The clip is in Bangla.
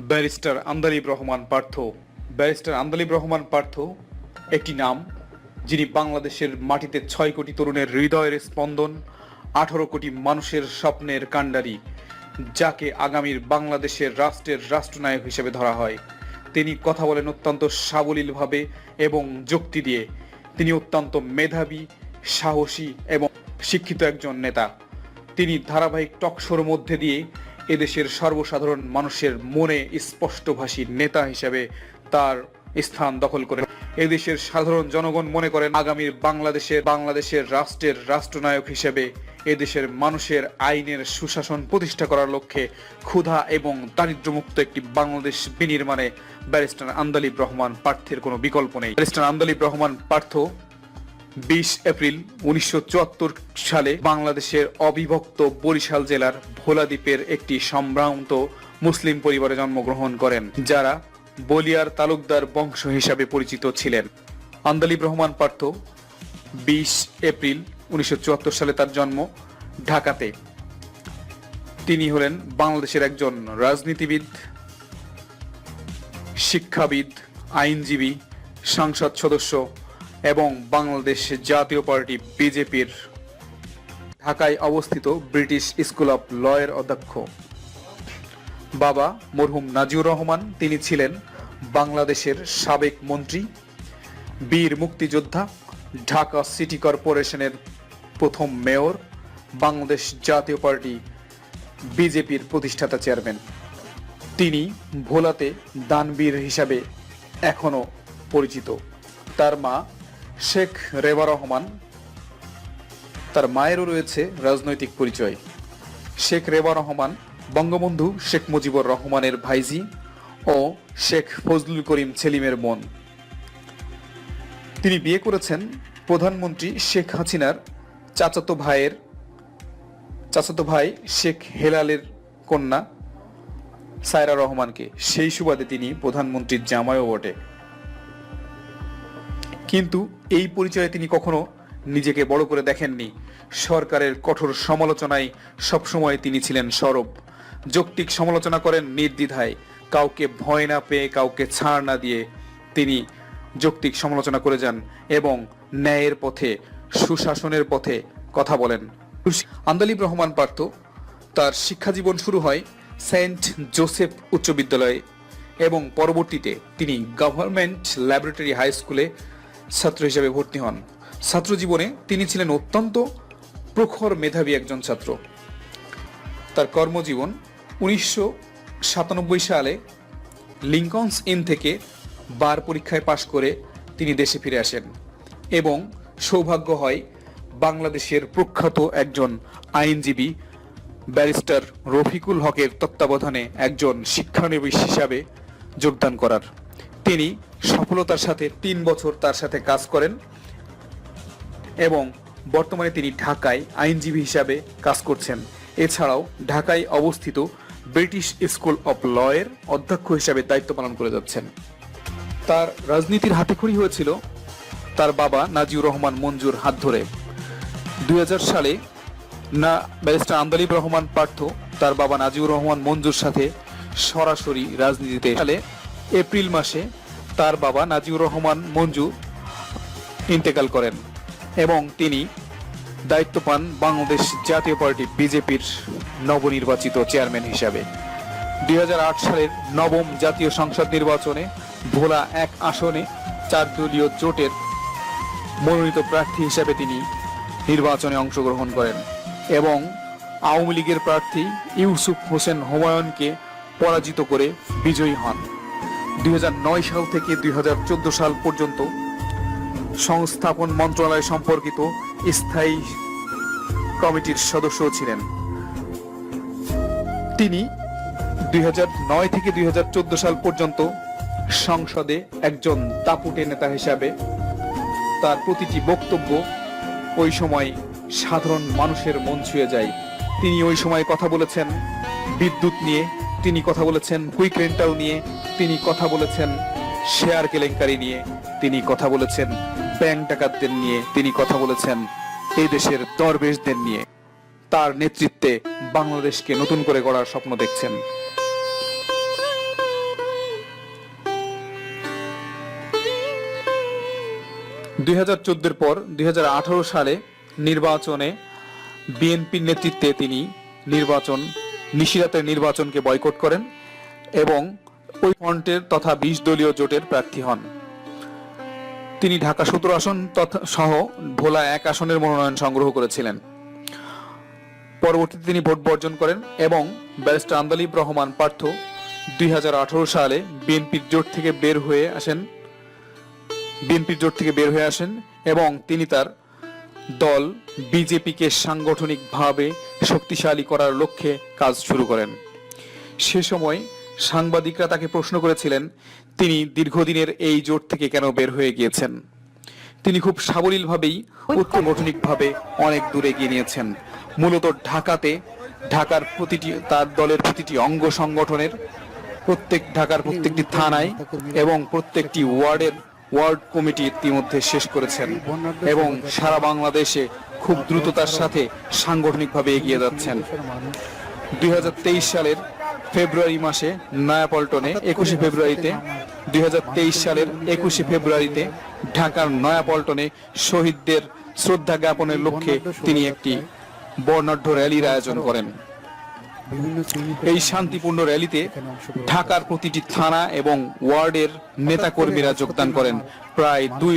ব্যারিস্টার আন্দালিব রহমান পার্থ। ব্যারিস্টার আন্দালিব রহমান পার্থ, একটি নাম, যিনি বাংলাদেশের মাটিতে ছয় কোটি তরুণের হৃদয়ের স্পন্দন, আঠারো কোটি মানুষের স্বপ্নের কাণ্ডারি, যাকে আগামীর বাংলাদেশের রাষ্ট্রের রাষ্ট্রনায়ক হিসেবে ধরা হয়। তিনি কথা বলেন অত্যন্ত সাবলীলভাবে এবং যুক্তি দিয়ে। তিনি অত্যন্ত মেধাবী, সাহসী এবং শিক্ষিত একজন নেতা। তিনি ধারাবাহিক টকশোর মধ্যে দিয়ে এদেশের সর্বসাধারণ মানুষের মনে স্পষ্টভাষী নেতা হিসেবে তার স্থান দখল করে এদেশের সাধারণ জনগণ মনে করেন আগামীর বাংলাদেশের বাংলাদেশের রাষ্ট্রের রাষ্ট্রনায়ক হিসেবে এদেশের মানুষের আইনের সুশাসন প্রতিষ্ঠা করার লক্ষ্যে ক্ষুধা এবং দারিদ্র্যমুক্ত একটি বাংলাদেশ বিনির্মাণে ব্যারিস্টার আন্দালিব রহমান পার্থের কোনো বিকল্প নেই। ব্যারিস্টার আন্দালিব রহমান পার্থ বিশ এপ্রিল উনিশশো চুয়াত্তর সালে বাংলাদেশের অবিভক্ত বরিশাল জেলার ভোলাদ্বীপের একটি সম্ভ্রান্ত মুসলিম পরিবারে জন্মগ্রহণ করেন, যারা বলিয়ার তালুকদার বংশ হিসাবে পরিচিত ছিলেন। আন্দালিব রহমান পার্থ, বিশ এপ্রিল উনিশশো চুয়াত্তর সালে তার জন্ম ঢাকাতে। তিনি হলেন বাংলাদেশের একজন রাজনীতিবিদ, শিক্ষাবিদ, আইনজীবী, সংসদ সদস্য এবং বাংলাদেশ জাতীয় পার্টি বিজেপির ঢাকায় অবস্থিত ব্রিটিশ স্কুল অফ লয়ের অধ্যক্ষ। বাবা মরহুম নাজিউর রহমান, তিনি ছিলেন বাংলাদেশের সাবেক মন্ত্রী, বীর মুক্তিযোদ্ধা, ঢাকা সিটি কর্পোরেশনের প্রথম মেয়র, বাংলাদেশ জাতীয় পার্টি বিজেপির প্রতিষ্ঠাতা চেয়ারম্যান। তিনি ভোলাতে দানবীর হিসাবে এখনও পরিচিত। তার মা শেখ রেবা রহমান, তার মায়েরও রয়েছে রাজনৈতিক পরিচয়। শেখ রেবা রহমান, বঙ্গবন্ধু শেখ মুজিবুর রহমানের ভাইজি ও শেখ ফজলুল করিম সেলিমের বোন তিনি বিয়ে করেছেন প্রধানমন্ত্রী শেখ হাসিনার চাচাতো ভাইয়ের, চাচাতো ভাই শেখ হেলালের কন্যা সায়রা রহমানকে। সেই সুবাদে তিনি প্রধানমন্ত্রীর জামায়ও বটে। কিন্তু এই পরিচয়ে তিনি কখনো নিজেকে বড় করে দেখেননি। সরকারের কঠোর সমালোচনায় সবসময় তিনি ছিলেন সরব। যৌক্তিক সমালোচনা করেন নির্দ্বিধায়। কাউকে ভয় না পেয়ে, কাউকে ছাড় না দিয়ে তিনি যৌক্তিক সমালোচনা করে যান এবং ন্যায়ের পথে, সুশাসনের পথে কথা বলেন। আন্দালিব রহমান পার্থ, তার শিক্ষা জীবন শুরু হয় সেন্ট জোসেফ উচ্চ বিদ্যালয়ে এবং পরবর্তীতে তিনি গভর্নমেন্ট ল্যাবরেটরি হাই স্কুলে ছাত্র হিসেবে ভর্তি হন। ছাত্র জীবনে তিনি ছিলেন অত্যন্ত প্রখর মেধাবী একজন ছাত্র। তার কর্মজীবন উনিশশো সাতানব্বই সালে লিঙ্কনস ইন থেকে বার পরীক্ষায় পাশ করে তিনি দেশে ফিরে আসেন এবং সৌভাগ্য হয় বাংলাদেশের প্রখ্যাত একজন আইনজীবী ব্যারিস্টার রফিকুল হকের তত্ত্বাবধানে একজন শিক্ষানবিশ হিসাবে যোগদান করার। তিনি সফলতার সাথে তিন বছর তার সাথে কাজ করেন এবং বর্তমানে তিনি ঢাকায় আইনজীবী হিসাবে কাজ করছেন। এছাড়াও ঢাকায় অবস্থিত ব্রিটিশ স্কুল অফ লয়ের অধ্যক্ষ হিসাবে দায়িত্ব পালন করে যাচ্ছেন। তার রাজনীতির হাতেখড়ি হয়েছিল তার বাবা নাজিউর রহমান মঞ্জুর হাত ধরে। দু হাজার সালে না, ব্যারিস্টার আন্দালিব রহমান পার্থ তার বাবা নাজিউর রহমান মঞ্জুর সাথে সরাসরি রাজনীতিতে সালে এপ্রিল মাসে তার বাবা নাজিউর রহমান মঞ্জু ইন্তেকাল করেন এবং তিনি দায়িত্ব পান বাংলাদেশ জাতীয় পার্টি বিজেপির নবনির্বাচিত চেয়ারম্যান হিসাবে। দু হাজার আট সালের নবম জাতীয় সংসদ নির্বাচনে ভোলা এক আসনে চার দলীয় জোটের মনোনীত প্রার্থী হিসাবে তিনি নির্বাচনে অংশগ্রহণ করেন এবং আওয়ামী লীগের প্রার্থী ইউসুফ হোসেন হুমায়ুনকে পরাজিত করে বিজয়ী হন। দুই হাজার নয় সাল থেকে দুই হাজার চোদ্দ সাল পর্যন্ত সংস্থাপন মন্ত্রণালয় সম্পর্কিত স্থায়ী কমিটির সদস্য ছিলেন। তিনি দুই হাজার নয় থেকে দুই হাজার চোদ্দ সাল পর্যন্ত সংসদে একজন দাপুটে নেতা হিসাবে তার প্রতিটি বক্তব্য ওই সময় সাধারণ মানুষের মন ছুঁয়ে যায়। তিনি ওই সময় কথা বলেছেন, বিদ্যুৎ নিয়ে তিনি কথা বলেছেন কুইক রেন্টাল নিয়ে, তিনি কথা বলেছেন শেয়ার কেলেঙ্কারি নিয়ে, তিনি কথা বলেছেন ব্যাংক ডাকাতদের নিয়ে, তিনি কথা বলেছেন এই দেশের দরবেশদের নিয়ে। তার নেতৃত্বে বাংলাদেশকে নতুন করে গড়ার স্বপ্ন দেখছেন। দুই হাজার চোদ্দের পর দুই হাজার আঠারো সালে নির্বাচনে বিএনপির নেতৃত্বে তিনি নির্বাচন নিশিরাতের নির্বাচনকে বয়কট করেন এবং ওই ফ্রন্টের তথা বিশ দলীয় জোটের প্রার্থী হন। তিনি ঢাকা সতেরো আসন সহ ভোলা এক আসনের মনোনয়ন সংগ্রহ করেছিলেন। পরবর্তীতে তিনি ভোট বর্জন করেন এবং ব্যারিস্টার আন্দালিব রহমান পার্থ দুই হাজার আঠারো সালে বিএনপির জোট থেকে বের হয়ে আসেন। বিএনপির জোট থেকে বের হয়ে আসেন এবং তিনি তার দল বিজেপিকে সাংগঠনিকভাবে শক্তিশালী করার লক্ষ্যে কাজ শুরু করেন। সে সময় সাংবাদিকরা তাকে প্রশ্ন করেছিলেন তিনি দীর্ঘদিনের এই জোট থেকে কেন বের হয়ে গিয়েছেন? তিনি খুব সাবলীলভাবেই ঐক্যগঠনিকভাবে অনেক দূরে এগিয়ে নিয়েছেন। মূলত ঢাকাতে ঢাকার প্রতিটি তার দলের প্রতিটি অঙ্গ সংগঠনের প্রত্যেক ঢাকার প্রত্যেকটি থানায় এবং প্রত্যেকটি ওয়ার্ডের ওয়ার্ড কমিটি ইতিমধ্যে শেষ করেছেন এবং সারা বাংলাদেশে খুব দ্রুততার সাথে সাংগঠনিকভাবে এগিয়ে যাচ্ছেন। দুই হাজার তেইশ সালের ফেব্রুয়ারি মাসে নয়াপল্টনে একুশে ফেব্রুয়ারিতে, দুই হাজার তেইশ সালের একুশে ফেব্রুয়ারিতে ঢাকার নয়াপল্টনে শহীদদের শ্রদ্ধা জ্ঞাপনের লক্ষ্যে তিনি একটি বর্ণাঢ্য র্যালির আয়োজন করেন। এই শান্তিপূর্ণ র্যালিতে ঢাকার প্রতিটি থানা এবং ওয়ার্ডের নেতাকর্মীরা যোগদান করেন। প্রায় দুই